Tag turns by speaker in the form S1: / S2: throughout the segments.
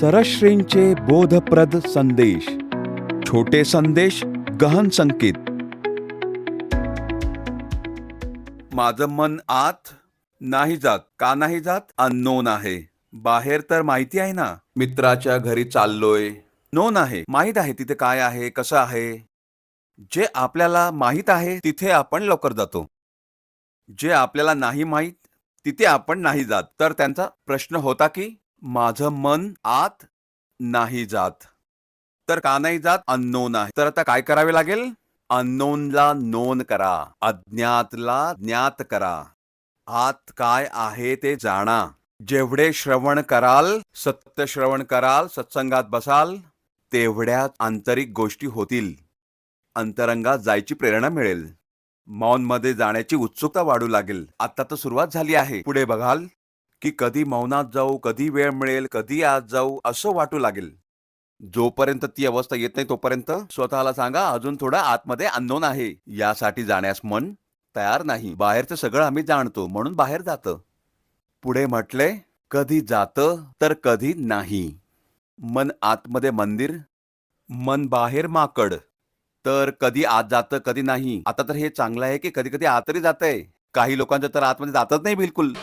S1: सरश्रींचे बोधप्रद संदेश. छोटे संदेश गहन संकेत. माझं मन आत नाही जात का नाही जात? अननोन आहे. बाहेर तर माहिती आहे ना मित्राच्या घरी चाललोय. नोन आहे माहीत आहे तिथे काय आहे कसं आहे? जे आपल्याला माहीत आहे तिथे आपण लवकर जातो. जे आपल्याला नाही माहीत तिथे आपण नाही जात. तर त्यांचा प्रश्न होता की माझं मन आत नाही जात. तर का नाही जात? अननोन आहे. तर आता काय करावे लागेल? अननोनला नोन करा. अज्ञातला ज्ञात करा. आत काय आहे ते जाणा. जेवढे श्रवण कराल सत्य श्रवण कराल सत्संगात बसाल तेवढ्या आंतरिक गोष्टी होतील. अंतरंगात जायची प्रेरणा मिळेल. मौनमध्ये जाण्याची उत्सुकता वाढू लागेल. आता तर सुरुवात झाली आहे. पुढे बघाल. की कधी मौनात जाऊ कधी वेळ मिळेल कधी आत जाऊ असं वाटू लागेल. जोपर्यंत ती अवस्था येत नाही तोपर्यंत स्वतःला सांगा अजून थोडा आतमध्ये अननोन आहे. यासाठी जाण्यास मन तयार नाही. बाहेरचं सगळं आम्ही जाणतो म्हणून बाहेर जातं. पुढे म्हटले कधी जातं तर कधी नाही. मन आतमध्ये मंदिर मन बाहेर माकड. तर कधी आत जातं कधी नाही. आता तर हे चांगलं आहे की कधी कधी आतही जातंय. काही लोकांचं तर आतमध्ये जातच नाही बिलकुल.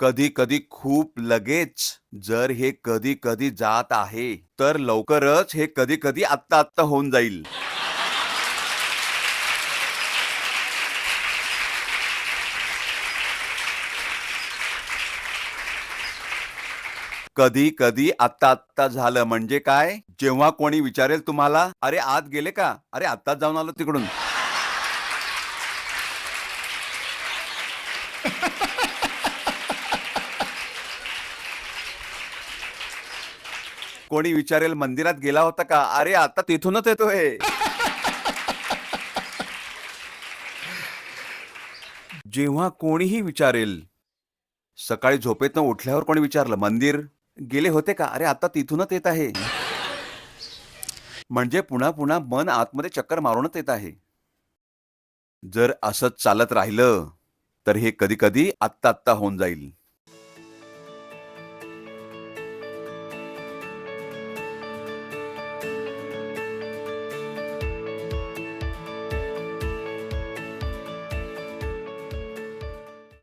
S1: कधी कधी खूप लगेच जर हे कधी कधी जात आहे तर लवकरच हे कधी कधी आत्ता आत्ता होऊन जाईल. कधी कधी आत्ता आत्ता झालं म्हणजे काय? जेव्हा कोणी विचारेल तुम्हाला अरे आत गेले का? अरे आत्ताच जाऊन आलो तिकडून. कोणी विचारेल मंदिरात गेला होता का? अरे आता तिथूनच येतोय जेव्हा कोणीही विचारेल सकाळी झोपेतनं उठल्यावर कोणी विचारलं मंदिर गेले होते का? अरे आता तिथूनच येत आहे. म्हणजे पुन्हा पुन्हा मन आतमध्ये चक्कर मारूनच येत आहे. जर असंच चालत राहिलं तर हे कधी कधी आत्ता आत्ता होऊन जाईल.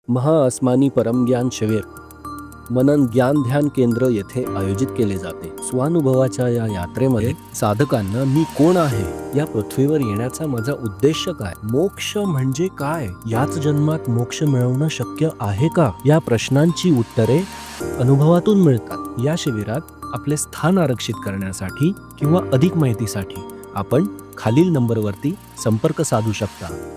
S2: महाअस्मानी परमज्ञान शिबिर मनन ज्ञान ध्यान केंद्र येथे आयोजित केले जाते. स्वानुभवाच्या या यात्रेमध्ये साधकांना मी कोण आहे? या पृथ्वीवर येण्याचा माझा उद्देश काय? मोक्ष म्हणजे काय? याच जन्मात मोक्ष मिळवणं शक्य आहे का? या प्रश्नांची उत्तरे अनुभवातून मिळतात. या शिबिरात आपले स्थान आरक्षित करण्यासाठी किंवा अधिक माहितीसाठी आपण खालील नंबरवरती संपर्क साधू शकता.